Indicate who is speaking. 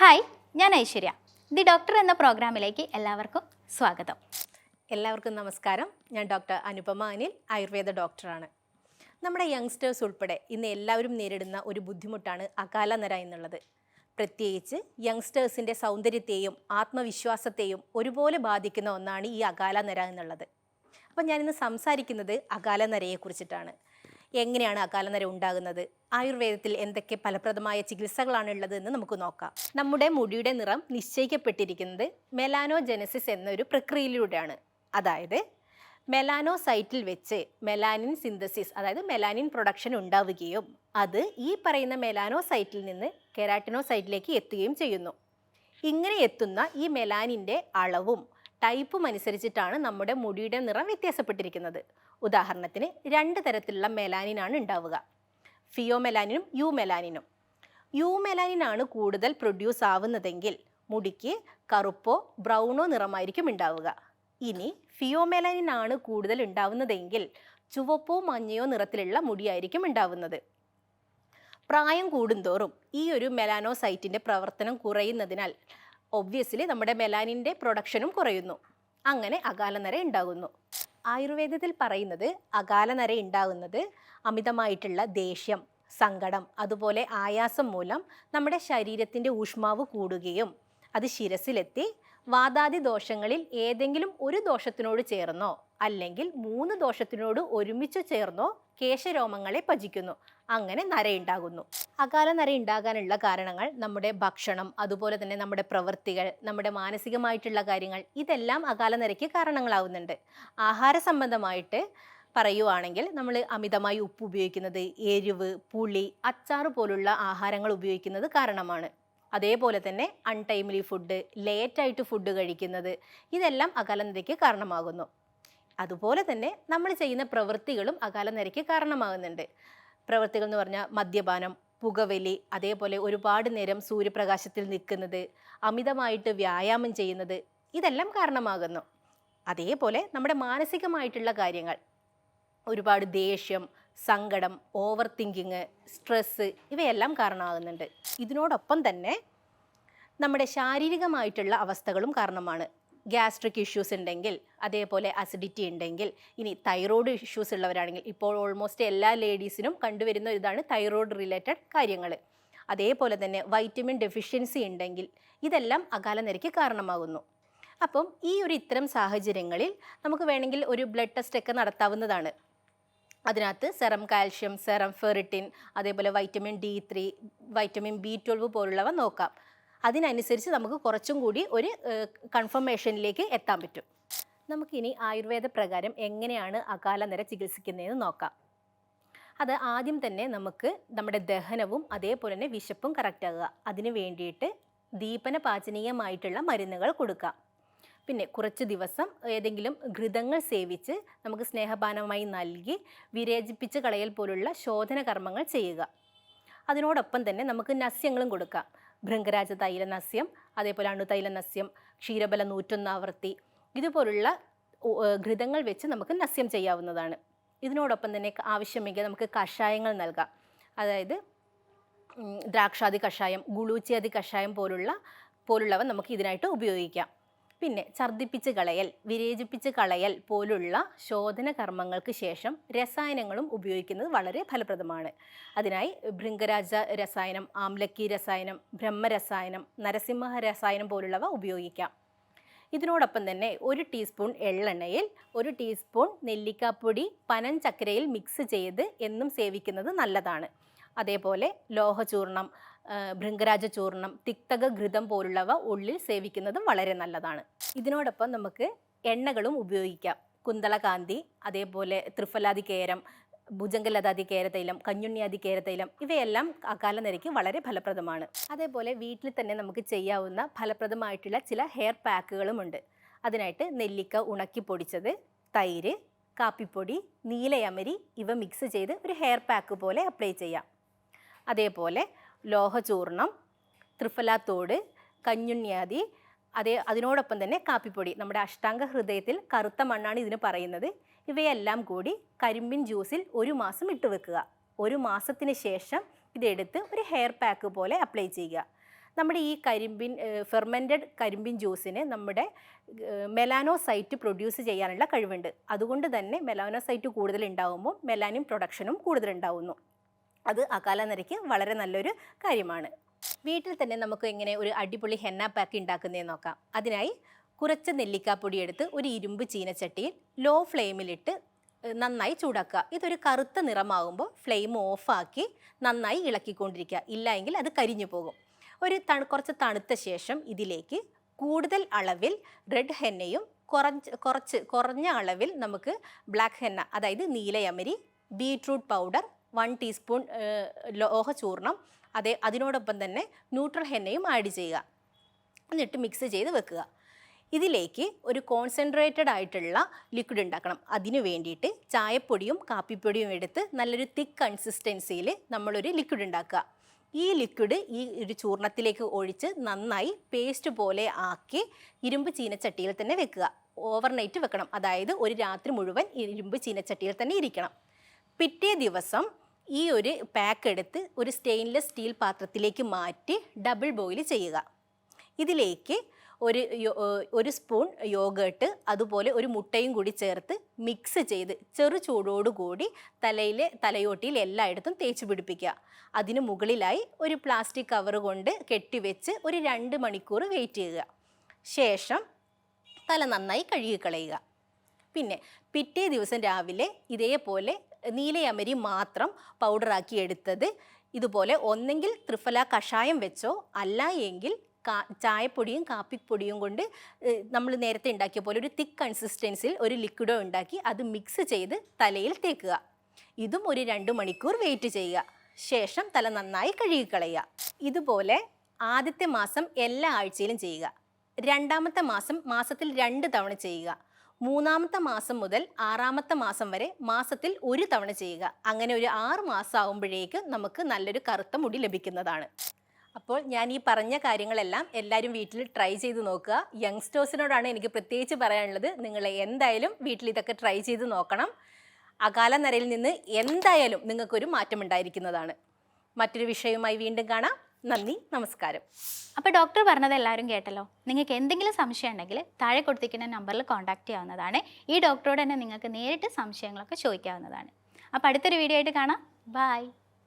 Speaker 1: Hi ഞാൻ Aishwarya. The doctor എന്ന പ്രോഗ്രാമിലേക്ക് എല്ലാവർക്കും സ്വാഗതം.
Speaker 2: എല്ലാവർക്കും നമസ്കാരം. ഞാൻ ഡോക്ടർ അനുപമ അനിൽ ആയുർവേദ ഡോക്ടറാണ്. നമ്മുടെ യങ്സ്റ്റേഴ്സ് ഉൾപ്പെടെ ഇന്ന് എല്ലാവരും നേരിടുന്ന ഒരു ബുദ്ധിമുട്ടാണ് അകാല നര എന്നുള്ളത്. പ്രത്യേകിച്ച് യങ്സ്റ്റേഴ്സിന്റെ സൗന്ദര്യത്തെയും ആത്മവിശ്വാസത്തെയും ഒരുപോലെ ബാധിക്കുന്ന ഒന്നാണ് ഈ അകാല നര എന്നുള്ളത്. അപ്പോൾ ഞാനിന്ന് സംസാരിക്കുന്നത് അകാല നരയെക്കുറിച്ചിട്ടാണ്. എങ്ങനെയാണ് അകാലനര ഉണ്ടാകുന്നത്? ആയുർവേദത്തിൽ എന്തൊക്കെ ഫലപ്രദമായ ചികിത്സകളാണ് ഉള്ളത് എന്ന് നമുക്ക് നോക്കാം. നമ്മുടെ മുടിയുടെ നിറം നിശ്ചയിക്കപ്പെട്ടിരിക്കുന്നത് മെലാനോജെനസിസ് എന്നൊരു പ്രക്രിയയിലൂടെയാണ്. അതായത് മെലാനോസൈറ്റിൽ വെച്ച് മെലാനിൻ സിന്തസിസ് അതായത് മെലാനിൻ പ്രൊഡക്ഷൻ ഉണ്ടാവുകയും അത് ഈ പറയുന്ന മെലാനോസൈറ്റിൽ നിന്ന് കെരാട്ടിനോസൈറ്റിലേക്ക് എത്തുകയും ചെയ്യുന്നു. ഇങ്ങനെ എത്തുന്ന ഈ മെലാനിന്റെ അളവും ടൈപ്പും അനുസരിച്ചിട്ടാണ് നമ്മുടെ മുടിയുടെ നിറം വ്യത്യാസപ്പെട്ടിരിക്കുന്നത്. ഉദാഹരണത്തിന് രണ്ട് തരത്തിലുള്ള മെലാനിനാണ് ഉണ്ടാവുക. ഫിയോമെലാനിനും യു മെലാനിനും യു മെലാനിനാണ് കൂടുതൽ പ്രൊഡ്യൂസ് ആവുന്നതെങ്കിൽ മുടിക്ക് കറുപ്പോ ബ്രൗണോ നിറമായിരിക്കും ഉണ്ടാവുക. ഇനി ഫിയോമെലാനിനാണ് കൂടുതൽ ഉണ്ടാവുന്നതെങ്കിൽ ചുവപ്പോ മഞ്ഞയോ നിറത്തിലുള്ള മുടിയായിരിക്കും ഉണ്ടാവുന്നത്. പ്രായം കൂടുന്തോറും ഈ ഒരു മെലാനോസൈറ്റിന്റെ പ്രവർത്തനം കുറയുന്നതിനാൽ ഒബ്വിയസ്ലി നമ്മുടെ മെലാനിന്റെ പ്രൊഡക്ഷനും കുറയുന്നു. അങ്ങനെ അകാലനര ഉണ്ടാകുന്നു. ആയുർവേദത്തിൽ പറയുന്നത് അകാലനര ഉണ്ടാകുന്നത് അമിതമായിട്ടുള്ള ദേഷ്യം സങ്കടം അതുപോലെ ആയാസം മൂലം നമ്മുടെ ശരീരത്തിന്റെ ഊഷ്മാവ് കൂടുകയും അത് ശിരസിലെത്തി വാതാദി ദോഷങ്ങളിൽ ഏതെങ്കിലും ഒരു ദോഷത്തിനോട് ചേർന്നോ? അല്ലെങ്കിൽ മൂന്ന് ദോഷത്തിനോട് ഒരുമിച്ച് ചേർന്നോ കേശരോമങ്ങളെ പജിക്കുന്നു അങ്ങനെ നരയുണ്ടാകുന്നു. അകാല നര ഉണ്ടാകാനുള്ള കാരണങ്ങൾ നമ്മുടെ ഭക്ഷണം അതുപോലെ തന്നെ നമ്മുടെ പ്രവൃത്തികൾ നമ്മുടെ മാനസികമായിട്ടുള്ള കാര്യങ്ങൾ ഇതെല്ലാം അകാല നരയ്ക്ക് കാരണങ്ങളാവുന്നുണ്ട്. ആഹാര സംബന്ധമായിട്ട് പറയുവാണെങ്കിൽ നമ്മൾ അമിതമായി ഉപ്പ് ഉപയോഗിക്കുന്നത് എരിവ് പുളി അച്ചാറ് പോലുള്ള ആഹാരങ്ങൾ ഉപയോഗിക്കുന്നത് കാരണമാണ്. അതേപോലെ തന്നെ അൺടൈംലി ഫുഡ് ലേറ്റായിട്ട് ഫുഡ് കഴിക്കുന്നത് ഇതെല്ലാം അകാലനരയ്ക്ക് കാരണമാകുന്നു. അതുപോലെ തന്നെ നമ്മൾ ചെയ്യുന്ന പ്രവൃത്തികളും അകാലനരയ്ക്ക് കാരണമാകുന്നുണ്ട്. പ്രവൃത്തികൾ എന്ന് പറഞ്ഞാൽ മദ്യപാനം പുകവലി അതേപോലെ ഒരുപാട് നേരം സൂര്യപ്രകാശത്തിൽ നിൽക്കുന്നത് അമിതമായിട്ട് വ്യായാമം ചെയ്യുന്നത് ഇതെല്ലാം കാരണമാകുന്നു. അതേപോലെ നമ്മുടെ മാനസികമായിട്ടുള്ള കാര്യങ്ങൾ ഒരുപാട് ദേഷ്യം സങ്കടം ഓവർ തിങ്കിങ് സ്ട്രെസ്സ് ഇവയെല്ലാം കാരണമാകുന്നുണ്ട്. ഇതിനോടൊപ്പം തന്നെ നമ്മുടെ ശാരീരികമായിട്ടുള്ള അവസ്ഥകളും കാരണമാണ്. ഗ്യാസ്ട്രിക് ഇഷ്യൂസ് ഉണ്ടെങ്കിൽ അതേപോലെ അസിഡിറ്റി ഉണ്ടെങ്കിൽ ഇനി തൈറോയ്ഡ് ഇഷ്യൂസ് ഉള്ളവരാണെങ്കിൽ ഇപ്പോൾ ഓൾമോസ്റ്റ് എല്ലാ ലേഡീസിനും കണ്ടുവരുന്ന ഇതാണ് തൈറോയ്ഡ് റിലേറ്റഡ് കാര്യങ്ങൾ അതേപോലെ തന്നെ വൈറ്റമിൻ ഡെഫിഷ്യൻസി ഉണ്ടെങ്കിൽ ഇതെല്ലാം അകാല നിരക്ക് കാരണമാകുന്നു. അപ്പം ഈ ഒരു ഇത്തരം സാഹചര്യങ്ങളിൽ നമുക്ക് വേണമെങ്കിൽ ഒരു ബ്ലഡ് ടെസ്റ്റ് ഒക്കെ നടത്താവുന്നതാണ്. അതിനകത്ത് സെറം കാൽഷ്യം സെറം ഫെറിറ്റിൻ അതേപോലെ vitamin D three vitamin B twelve പോലുള്ളവ നോക്കാം. അതിനനുസരിച്ച് നമുക്ക് കുറച്ചും കൂടി ഒരു കൺഫർമേഷനിലേക്ക് എത്താൻ പറ്റും. നമുക്കിനി ആയുർവേദ പ്രകാരം എങ്ങനെയാണ് അകാല നിര ചികിത്സിക്കുന്നതെന്ന് നോക്കാം. അത് ആദ്യം തന്നെ നമുക്ക് നമ്മുടെ ദഹനവും അതേപോലെ തന്നെ വിശപ്പും കറക്റ്റ് ആകുക അതിന് വേണ്ടിയിട്ട് ദീപന പാചനീയമായിട്ടുള്ള മരുന്നുകൾ കൊടുക്കാം പിന്നെ കുറച്ച് ദിവസം ഏതെങ്കിലും ഘൃതങ്ങൾ സേവിച്ച് നമുക്ക് സ്നേഹപാനമായി നൽകി വിരേചിപ്പിച്ച് കളയൽ പോലുള്ള ശോധന കർമ്മങ്ങൾ ചെയ്യുക. അതിനോടൊപ്പം തന്നെ നമുക്ക് നസ്യങ്ങളും കൊടുക്കാം. ഭൃംഗരാജ തൈല നസ്യം അതേപോലെ അണുതൈല നസ്യം ക്ഷീരബല നൂറ്റൊന്നാവർത്തി ഇതുപോലുള്ള ഘൃതങ്ങൾ വെച്ച് നമുക്ക് നസ്യം ചെയ്യാവുന്നതാണ്. ഇതിനോടൊപ്പം തന്നെ ആവശ്യമെങ്കിൽ നമുക്ക് കഷായങ്ങൾ നൽകാം. അതായത് ദ്രാക്ഷാദി കഷായം ഗുളൂച്ചിയാദി കഷായം പോലുള്ള പോലുള്ളവ നമുക്ക് ഇതിനായിട്ട് ഉപയോഗിക്കാം. പിന്നെ ഛർദ്ദിപ്പിച്ച് കളയൽ വിരേചിപ്പിച്ച് കളയൽ പോലുള്ള ശോധന കർമ്മങ്ങൾക്ക് ശേഷം രസായനങ്ങളും ഉപയോഗിക്കുന്നത് വളരെ ഫലപ്രദമാണ്. അതിനായി ഭൃംഗരാജ രസായനം ആംലക്കി രസായനം ബ്രഹ്മരസായനം നരസിംഹ രസായനം പോലുള്ളവ ഉപയോഗിക്കാം. ഇതിനോടൊപ്പം തന്നെ ഒരു ടീസ്പൂൺ എള്ളെണ്ണയിൽ ഒരു ടീസ്പൂൺ നെല്ലിക്കാപ്പൊടി പനഞ്ചക്കരയിൽ മിക്സ് ചെയ്ത് എന്നും സേവിക്കുന്നത് നല്ലതാണ്. അതേപോലെ ലോഹചൂർണം ഭൃംഗരാജ ചൂർണം തിക്തക ഘൃതം പോലുള്ളവ ഉള്ളിൽ സേവിക്കുന്നതും വളരെ നല്ലതാണ്. ഇതിനോടൊപ്പം നമുക്ക് എണ്ണകളും ഉപയോഗിക്കാം. കുന്തളകാന്തി അതേപോലെ ത്രിഫലാദി കേരം ഭുജംഗലതാദി കേരതൈലം കഞ്ഞുണ്ണിയാദി കേരതൈലം ഇവയെല്ലാം അകാലനരയ്ക്ക് വളരെ ഫലപ്രദമാണ്. അതേപോലെ വീട്ടിൽ തന്നെ നമുക്ക് ചെയ്യാവുന്ന ഫലപ്രദമായിട്ടുള്ള ചില ഹെയർ പാക്കുകളുമുണ്ട് അതിനായിട്ട് നെല്ലിക്ക ഉണക്കി പൊടിച്ചത് തൈര് കാപ്പിപ്പൊടി നീലയമരി ഇവ മിക്സ് ചെയ്ത് ഒരു ഹെയർ പാക്ക് പോലെ അപ്ലൈ ചെയ്യാം. അതേപോലെ ലോഹചൂർണം ത്രിഫലാത്തോട് കഞ്ഞുണ്യാതി അതേ അതിനോടൊപ്പം തന്നെ കാപ്പിപ്പൊടി. നമ്മുടെ അഷ്ടാംഗ ഹൃദയത്തിൽ കറുത്ത മണ്ണാണ് ഇതിന് പറയുന്നത്. ഇവയെല്ലാം കൂടി കരിമ്പിൻ ജ്യൂസിൽ ഒരു മാസം ഇട്ട് വെക്കുക. ഒരു മാസത്തിന് ശേഷം ഇതെടുത്ത് ഒരു ഹെയർ പാക്ക് പോലെ അപ്ലൈ ചെയ്യുക. നമ്മുടെ ഈ കരിമ്പിൻ ഫെർമെന്റഡ് കരിമ്പിൻ ജ്യൂസിന് നമ്മുടെ മെലാനോസൈറ്റ് പ്രൊഡ്യൂസ് ചെയ്യാനുള്ള കഴിവുണ്ട്. അതുകൊണ്ട് തന്നെ മെലാനോസൈറ്റ് കൂടുതൽ ഉണ്ടാകുമ്പോൾ മെലാനിൻ പ്രൊഡക്ഷനും കൂടുതലുണ്ടാവുന്നു. അത് അകാല നിരക്ക് വളരെ നല്ലൊരു കാര്യമാണ്. വീട്ടിൽ തന്നെ നമുക്ക് എങ്ങനെ ഒരു അടിപൊളി ഹെന്ന പാക്ക് ഉണ്ടാക്കുന്നതെന്ന് നോക്കാം. അതിനായി കുറച്ച് നെല്ലിക്കാപ്പൊടി എടുത്ത് ഒരു ഇരുമ്പ് ചീനച്ചട്ടിയിൽ ലോ ഫ്ലെയിമിലിട്ട് നന്നായി ചൂടാക്കുക. ഇതൊരു കറുത്ത നിറമാകുമ്പോൾ ഫ്ലെയിം ഓഫാക്കി നന്നായി ഇളക്കിക്കൊണ്ടിരിക്കുക. ഇല്ല എങ്കിൽ അത് കരിഞ്ഞു പോകും. ഒരു തണു കുറച്ച് തണുത്ത ശേഷം ഇതിലേക്ക് കൂടുതൽ അളവിൽ റെഡ് ഹെന്നയും കുറച്ച് കുറച്ച് കുറഞ്ഞ അളവിൽ നമുക്ക് ബ്ലാക്ക് ഹെന്ന അതായത് നീലയമരി ബീട്രൂട്ട് പൗഡർ വൺ ടീസ്പൂൺ ലോഹചൂർണം അതേ അതിനോടൊപ്പം തന്നെ ന്യൂട്രൽ ഹെന്നയും ആഡ് ചെയ്യുക. എന്നിട്ട് മിക്സ് ചെയ്ത് വെക്കുക. ഇതിലേക്ക് ഒരു കോൺസെൻട്രേറ്റഡ് ആയിട്ടുള്ള ലിക്വിഡ് ഉണ്ടാക്കണം. അതിന് വേണ്ടിയിട്ട് ചായപ്പൊടിയും കാപ്പിപ്പൊടിയും എടുത്ത് നല്ലൊരു തിക്ക് കൺസിസ്റ്റൻസിയിൽ നമ്മളൊരു ലിക്വിഡ് ഉണ്ടാക്കുക. ഈ ലിക്വിഡ് ഈ ഒരു ചൂർണത്തിലേക്ക് ഒഴിച്ച് നന്നായി പേസ്റ്റ് പോലെ ആക്കി ഇരുമ്പ് ചീനച്ചട്ടിയിൽ തന്നെ വെക്കുക. ഓവർനൈറ്റ് വെക്കണം. അതായത് ഒരു രാത്രി മുഴുവൻ ഇരുമ്പ് ചീനച്ചട്ടിയിൽ തന്നെ ഇരിക്കണം. പിറ്റേ ദിവസം ഈ ഒരു പാക്ക് എടുത്ത് ഒരു സ്റ്റെയിൻലെസ് സ്റ്റീൽ പാത്രത്തിലേക്ക് മാറ്റി ഡബിൾ ബോയിൽ ചെയ്യുക. ഇതിലേക്ക് ഒരു ഒരു സ്പൂൺ യോഗേട്ട് അതുപോലെ ഒരു മുട്ടയും കൂടി ചേർത്ത് മിക്സ് ചെയ്ത് ചെറു ചൂടോടുകൂടി തലയിലെ തലയോട്ടിയിൽ എല്ലായിടത്തും തേച്ച് പിടിപ്പിക്കുക. അതിന് മുകളിലായി ഒരു പ്ലാസ്റ്റിക് കവർ കൊണ്ട് കെട്ടിവെച്ച് ഒരു രണ്ട് മണിക്കൂർ വെയിറ്റ് ചെയ്യുക. ശേഷം തല നന്നായി കഴുകിക്കളയുക. പിന്നെ പിറ്റേ ദിവസം രാവിലെ ഇതേപോലെ നീലയമരി മാത്രം പൗഡറാക്കി എടുത്തത്. ഇതുപോലെ ഒന്നെങ്കിൽ ത്രിഫല കഷായം വെച്ചോ അല്ല എങ്കിൽ കാ ചായപ്പൊടിയും കാപ്പിപ്പൊടിയും കൊണ്ട് നമ്മൾ നേരത്തെ ഉണ്ടാക്കിയ പോലെ ഒരു തിക്ക് കൺസിസ്റ്റൻസിൽ ഒരു ലിക്വിഡോ ഉണ്ടാക്കി അത് മിക്സ് ചെയ്ത് തലയിൽ തേക്കുക. ഇതും ഒരു രണ്ട് മണിക്കൂർ വെയിറ്റ് ചെയ്യുക. ശേഷം തല നന്നായി കഴുകിക്കളയുക. ഇതുപോലെ ആദ്യത്തെ മാസം എല്ലാ ആഴ്ചയിലും ചെയ്യുക. രണ്ടാമത്തെ മാസം മാസത്തിൽ രണ്ട് തവണ ചെയ്യുക. മൂന്നാമത്തെ മാസം മുതൽ ആറാമത്തെ മാസം വരെ മാസത്തിൽ ഒരു തവണ ചെയ്യുക. അങ്ങനെ ഒരു ആറ് മാസം ആകുമ്പോഴേക്ക് നമുക്ക് നല്ലൊരു കറുത്ത മുടി ലഭിക്കുന്നതാണ്. അപ്പോൾ ഞാൻ ഈ പറഞ്ഞ കാര്യങ്ങളെല്ലാം എല്ലാവരും വീട്ടിൽ ട്രൈ ചെയ്ത് നോക്കുക. യങ്സ്റ്റേഴ്സിനോടാണ് എനിക്ക് പ്രത്യേകിച്ച് പറയാനുള്ളത്. നിങ്ങൾ എന്തായാലും വീട്ടിൽ ഇതൊക്കെ ട്രൈ ചെയ്ത് നോക്കണം. അകാല നരയിൽ നിന്ന് എന്തായാലും നിങ്ങൾക്കൊരു മാറ്റം ഉണ്ടായിരിക്കുന്നതാണ് മറ്റൊരു വിഷയവുമായി വീണ്ടും കാണാം. നന്ദി നമസ്കാരം.
Speaker 1: അപ്പോൾ ഡോക്ടർ പറഞ്ഞത് എല്ലാവരും കേട്ടല്ലോ. നിങ്ങൾക്ക് എന്തെങ്കിലും സംശയം ഉണ്ടെങ്കിൽ താഴെ കൊടുത്തിരിക്കുന്ന നമ്പറിൽ കോൺടാക്ട് ചെയ്യാവുന്നതാണ്. ഈ ഡോക്ടറോട് തന്നെ നിങ്ങൾക്ക് നേരിട്ട് സംശയങ്ങളൊക്കെ ചോദിക്കാവുന്നതാണ്. അപ്പോൾ അടുത്തൊരു വീഡിയോ ആയിട്ട് കാണാം. ബൈ